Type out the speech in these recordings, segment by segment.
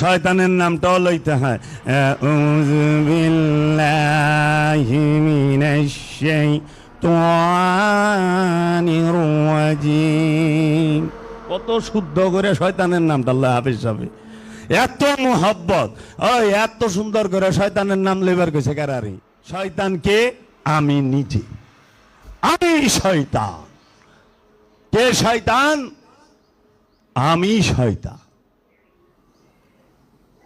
শয়তানের নামটাও লইতে হয়। কত শুদ্ধ করে শয়তানের নামটা আল্লাহ হাফিজ হবে এত মোহব্বত, ওই এত সুন্দর করে শয়তানের নাম লেবার কইছে কারারি শয়তানকে আমি নিজে। আমি শয়তান। কে শয়তান? আমি শয়তান।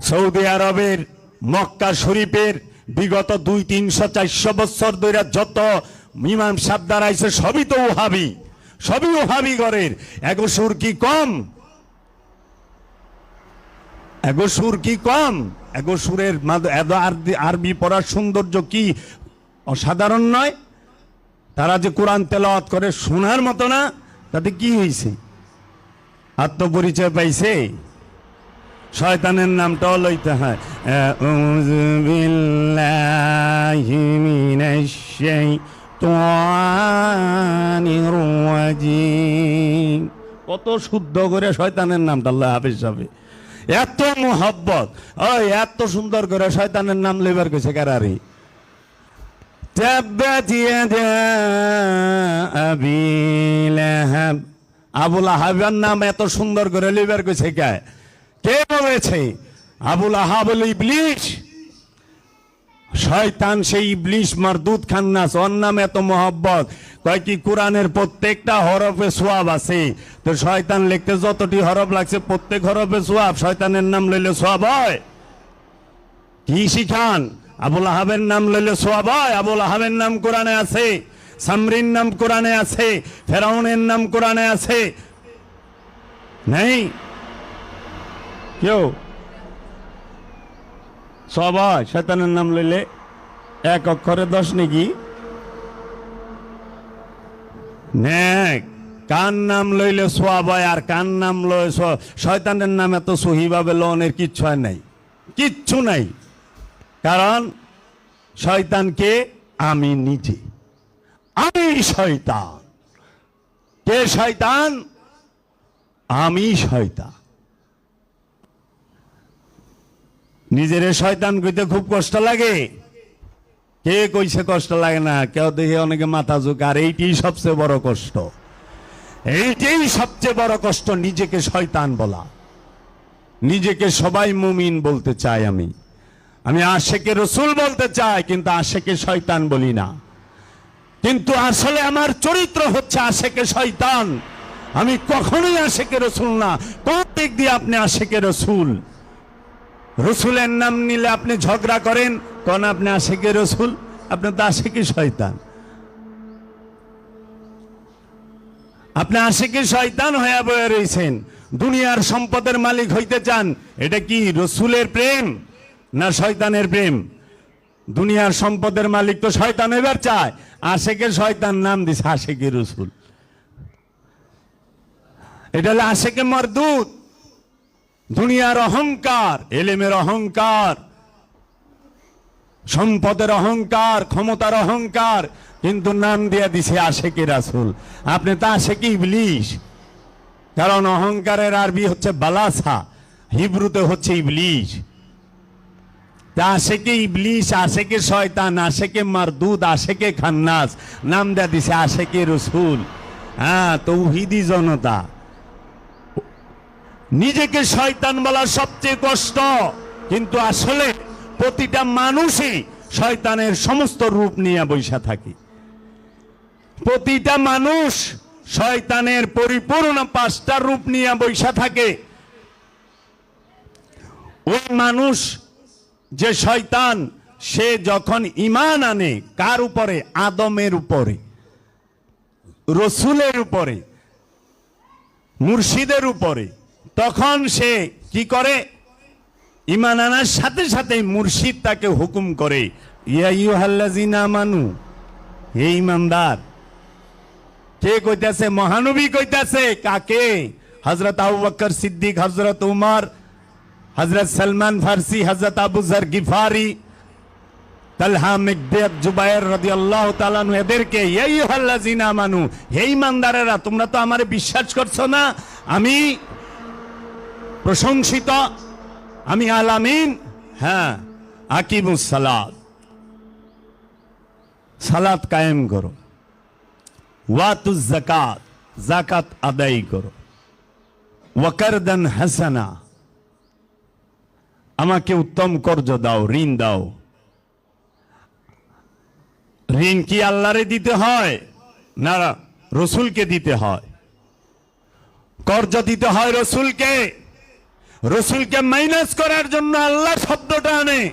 সৌদি আরবের মক্কা শরীফের বিগত দুই, তিনশো, চারশো বছর ধরে যত ইমাম সাহেব দাঁড়াইছে, সবই তো ওহাবি, সবই ওহাবি ঘরের। এগো সুর কি কম? এগো সুর কি কম? এগো সুরের আরবি পড়ার সৌন্দর্য কি অসাধারণ নয়? তারা যে কোরআন তেলাওয়াত করে শোনার মতো না, তাতে কি হয়েছে আত্মপরিচয় পাইছে? শয়তানের নামটাও লইতে হয়। কত শুদ্ধ করে শয়তানের নামটা আল্লাহ হাফিজ হবে এত মোহব্বত। ওই, এত সুন্দর করে শয়তানের নাম লেবার গেছে কারি আবুল আহাবের নাম এত সুন্দর করে লেবার গেছে কায় বলেছে আবুল আহাবুল ইবলিশ। শয়তান সেই ইবলিশ মারদুদ খান্নাস ওর নাম এত মহব্বত। কয় কি, কোরআনের প্রত্যেকটা হরফে সোয়াব আছে। তো শয়তান লিখতে যতটি হরফ লাগছে, প্রত্যেক হরফে সোয়াব, শয়তানের নাম লইলে সোয়াব হয়। কি শিখান? আবুল আহাবের নাম লইলে সোয়াব হয়। আবুল আহাবের নাম কোরআনে আছে। সামরিন নাম কোরআনে আছে। ফেরাউনের নাম কোরআনে আছে। নেই? কেউ সব হয় শয়তানের নাম লইলে এক অক্ষরে দশ নাকি? নেক। কার নাম লইলে সোয়াব হয় আর কার নাম লয় শয়তানের নাম এত সহিভাবে লনের কিচ্ছু নাই। কিচ্ছু নাই। কারণ শয়তানকে আমি নিজে। আমি শয়তান। কে শয়তান? আমি শয়তান। নিজের শয়তান কইতে খুব কষ্ট লাগে। কে কইছে কষ্ট লাগে না? কেউ দেখে অনেকে মাথা ঝুঁক। আর এইটাই সবচেয়ে বড় কষ্ট। এইটাই সবচেয়ে বড় কষ্ট নিজেকে শয়তান বলা। নিজেকে সবাই মুমিন বলতে চাই আমি। আমি আশেকে রসুল বলতে চাই, কিন্তু আশেকে শয়তান বলি না। কিন্তু আসলে আমার চরিত্র হচ্ছে আশেকে শয়তান। আমি কখনোই আশেকে রসুল না। কোন দিক দিয়ে আপনি আশেকে রসুল? রসুলের নাম নিলে আপনি ঝগড়া করেন, কোন আপনি আশেকে রসুল, আপনি তো আশেকে শয়তান। আপনি আশেকে শয়তান হয়ে বয়ে রয়েছেন দুনিয়ার সম্পদের মালিক হইতে চান, এটা কি রসুলের প্রেম না শয়তানের প্রেম? দুনিয়ার সম্পদের মালিক তো শয়তান এবার চায়, আশেকে শয়তান নাম দিছে আশেকে রসুল। এটা হলো আশেকে মরদুত। দুনিয়ার অহংকার, এলেমের অহংকার, সম্পদের অহংকার, ক্ষমতার অহংকার, কিন্তু নাম দিয়ে দিছে আশেকে রাসুল। আপনি তো আশেকে ইবলিশ। কারণ অহংকারের আরবি হচ্ছে বালাসা, হিব্রুতে হচ্ছে ইবলিশ। তা আশেকে ইবলিশ, আশেকে শয়তান, আশেকে মারদুদ, আশেকে খান্নাস, নাম দেয়া দিছে আশেকে রসুল। হ্যাঁ তৌহিদি জনতা। নিজেকে শয়তান বলা সবচেয়ে কষ্ট। কিন্তু আসলে প্রতিটা মানুষই শয়তানের সমস্ত রূপ নিয়ে বৈশা থাকে। প্রতিটা মানুষ শয়তানের পরিপূর্ণ পাঁচটা রূপ নিয়ে বৈশা থাকে। ওই মানুষ যে শয়তান, সে যখন ইমান আনে, কার উপরে? আদমের উপরে। রসুলের উপরে। মুর্শিদের উপরে। তখন সে কি করে? ইমান আনার সাথে সাথে মুর্শিদ তাকে হুকুম করে মানু হে ইমানদার কে কইতাছে? মহানবী কইতাছে, কাকে? হজরত আবু বকর সিদ্দিক হজরত উমর হজরত সলমান ফারসি হজরত আবু জর গিফারি, তালহা জুবায়ের তোমরা তো আমারে বিশ্বাস করছ না? আমি প্রশংসিত আমি আলামিন হ্যাঁ আকিমুস সালাত। সালাত কায়েম করো। ওয়াতুজ জাকাত জাকাত আদায় করো। ওয়াকারদান হাসানা, আমাকে উত্তম কর্জ দাও, ঋণ দাও। ঋণ কি আল্লাহরে দিতে হয় না রসুলকে দিতে হয়? কর্জ দিতে হয় রসুলকে? রসুলকে মাইনাস করার জন্য আল্লাহ শব্দটা আনে।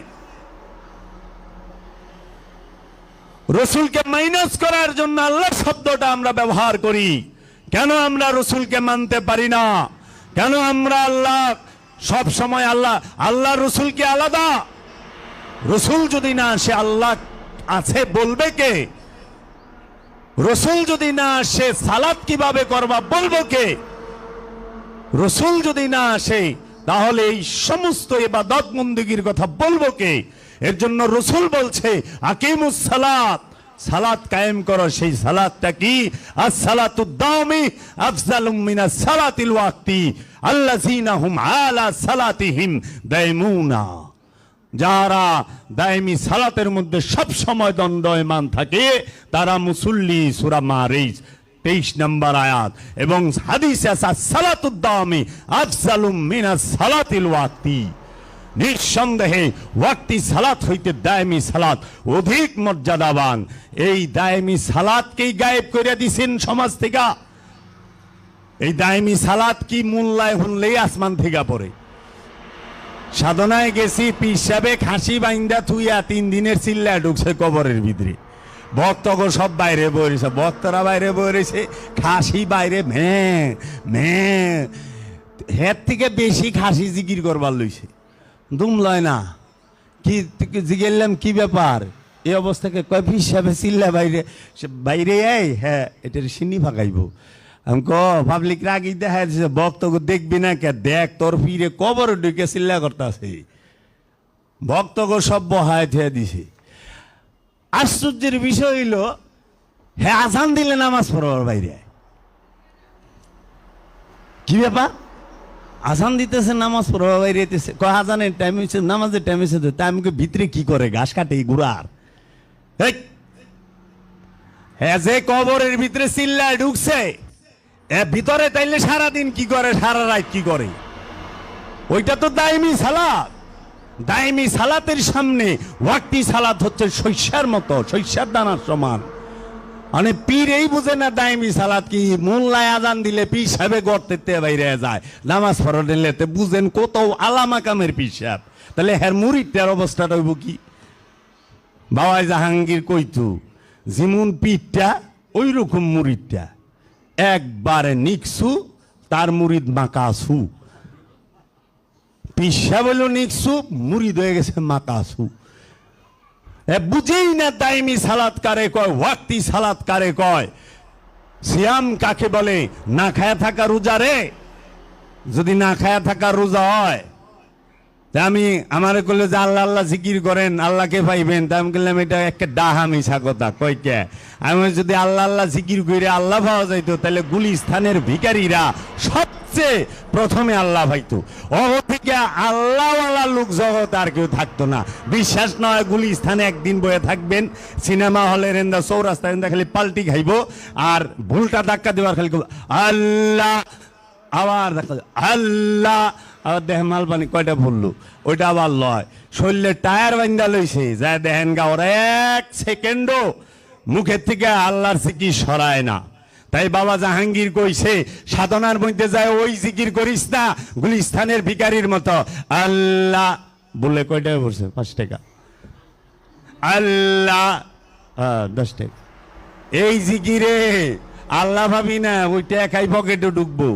রসুলকে মাইনাস করার জন্য আল্লাহ শব্দটা আমরা ব্যবহার করি। কেন আমরা রসুলকে মানতে পারি না? কেন আমরা আল্লাহ সব সময় আল্লাহ আল্লাহ রসুলকে আলাদা? রসুল যদি না আসে, আল্লাহ আছে বলবে কে? রসুল যদি না আসে সালাদ কীভাবে করবা বলব কে? রসুল যদি না আসে তাহলে এই সমস্ত এবাদত বন্দীগীর কথা বলব কে? এর জন্য রসুল বলছে সালাত। সালাত কায়েম করো, সেই সালাতটা কি? আর সালাতুদ্দামি আফজালুম মিনাস সালাতিল ওয়াক্তি আল্লাযিনা হুম আলা সালাতিহিম দাইমুনা। যারা দায়মি সালাতের মধ্যে সব সময় দণ্ডয়মান থাকে, তারা মুসল্লি সুরা মারিজ। তেইশ নম্বর আয়াত। এবং হাদিস সালাতুদ্দামি আফজালুম মিনাস সালাতিল ওয়াক্তি। নিঃসন্দেহে ওয়াক্তি সালাত হইতে দায়মি সালাত, অধিক মর্যাদাবান। এই দায়মি সালাতকেই গায়েব করে দিছেন সমাজ থেকে। এই দায়মি সালাত কি মূল্যায় হনলেই আসমান থেকে পড়ে। সাধনায় গেছি, পিসাবে খাসি বাইন্দা থুইয়া তিন দিনের চিল্লা ঢুকছে কবরের ভিতরে। ভক্তগো সব বাইরে বইরেছে ভক্তরা বাইরে বইরেছে খাসি বাইরে, মে মে। হের থেকে বেশি খাসি জিকির করবার লইছে। দুম লয় না। কি জিগেলাম কি ব্যাপার? এই অবস্থাকে কয় হিসাবে চিল্লা বাইরে। বাইরে এই হ্যাঁ এটার সিন্নি ফাঁকাইব। আমি ক পাবলিক রাগি দেখা যাচ্ছে ভক্তকে দেখবি না কে? দেখ, তোর ফিরে কবর ঢুকে চিল্লা করতেছে। ভক্তকে সব বহায় থিয়া দিছে। আশ্চর্যের বিষয় হইল হ্যাঁ আজান দিলে নামাজ পড়বার বাইরে। কি ব্যাপার? আজান দিতেছে, নামাজ পড়বা বাইরে যেতেছে কয়, আজানের টাইম হয়েছে নামাজের টাইম হয়েছে তো টাইমকে ভিতরে কি করে, ঘাস কাটে গুড়ার! হ্যাঁ যে কবরের ভিতরে চিল্লায় ঢুকছে ভিতরে তাইলে সারাদিন কি করে, সারা রাত কি করে? ওইটা তো দায়মি সালাত। দায়মি সালাতের সামনে ওয়াক্তি সালাত হচ্ছে শস্যার মতো শস্যার দানার সমান। মানে পীর এই বুঝে না দায়মি সালাত কি, মোল্লায় আজান দিলে পীর সাহেবে গর্তে বাইরে যায়। নামাজ পড়া নিলে বুঝেন কত আলামা কামের পীর সাহেব। তাহলে হ্যার মুরিটার অবস্থাটা হইব কি? বাবাই জাহাঙ্গীর কইতু যেমন পিঠটা ওই রকম মুরিদটা একবারে নিকসু, তার মুরিদ মাকাসু। পিসা বলল মুরিদ হয়ে গেছে মাকাসু এ বুঝেই না দাইমি সালাত কারে কয়, ওয়াক্তি সালাত কারে কয়। সিয়াম কাকে বলে? না খায়া থাকা রোজা রে? যদি না খায়া থাকা রোজা হয়, তা আমি আমার করলে যে আল্লাহ আল্লাহ জিকির করেন, আল্লাহকে পাইবেন। তা আমি বললাম এটা একটা ডাহা মিশা কথা কই কে? আমি যদি আল্লাহ আল্লাহ জিকির করে আল্লাহ পাওয়া যাইতো তাহলে গুলি গুলিস্থানের ভিকারীরা সবচেয়ে প্রথমে আল্লাহ ভাইতো। অব থেকে আল্লাহওয়ালা লোক জগৎ আর কেউ থাকতো না। বিশ্বাস নয় গুলি স্থানে একদিন বয়ে থাকবেন। সিনেমা হলের এন্দা চৌরাস্তা এন্দা খালি পাল্টি খাইবো। আর ভুলটা ধাক্কা দেওয়ার খালি আল্লাহ আবার আল্লাহ আবার দেখেন মালপানি কয়টা ভুললো। ওইটা আবার লয়। শরীরের টায়ার বান্ধা লইছে। যা দেখেন গা, ওরা এক সেকেন্ডও মুখের থেকে আল্লাহর সিকি সরায় না। তাই বাবা জাহাঙ্গীর কইছে, সাধনার মধ্যে যায় ওই জিকির করিস না গুলিস্থানের ভিকারির মতো। আল্লাহ বললে টাকা পড়ছে? পাঁচ টাকা। আল্লাহ দশ টাকা। এই জিকিরে, আল্লাহ ভাবি না, ওইটা একাই পকেটে ঢুকবো।